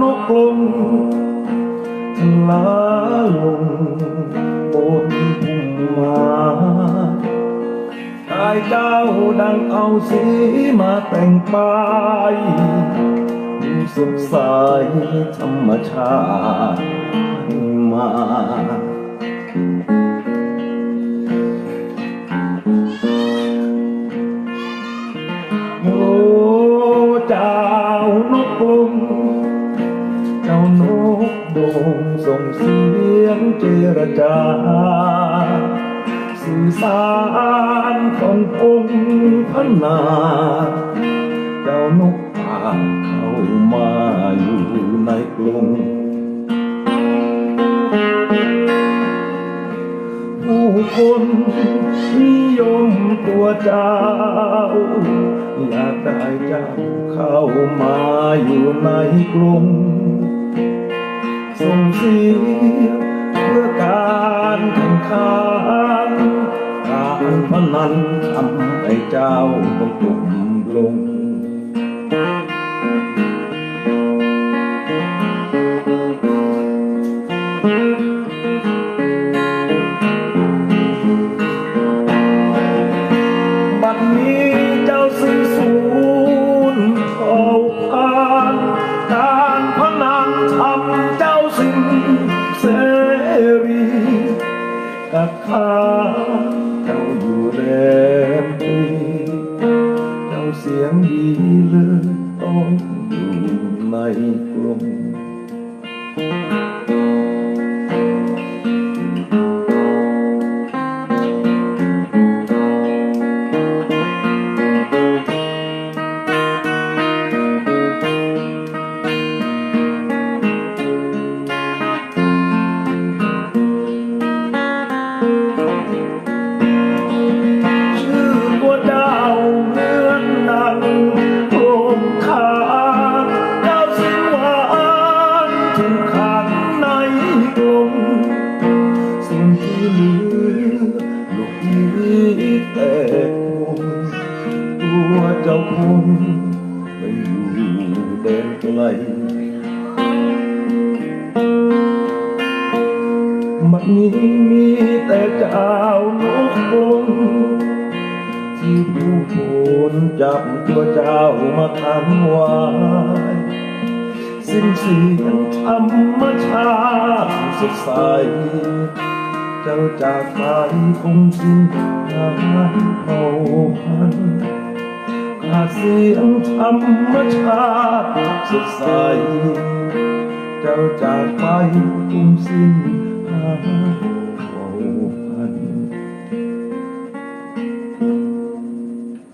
นกกลงลาลงบนพุ่มไม้กายเจ้าดังเอาสีมาแต่งปลายสดใสธรรมชาติมาโอ้เจ้า กลมเจ้านกโด่งส่งเสียงเจรจา สื่อสารคนพงพนา คนนิยมตัวเจ้า อยากได้เจ้าเข้ามาอยู่ในกรุงส่งเสียเพื่อการแข่งขันการพนันทำให้เจ้าต้องจมลง เจ้าอยู่แรมปีเจ้าเสียงดีเลยต้องอยู่ในกลม เจ้าคงไปอยู่แดนไกลมันนี้มีแต่เจ้านกกลงที่ผู้คนจับตัวเจ้ามาทำไว้สิ้นเสียงธรรมชาติสดใสเจ้าจากไปคงสิ้นทางเผ่าพันธุ์ขา เสียงธรรมชาติสดใส เจ้าจากไปคงสิ้นหา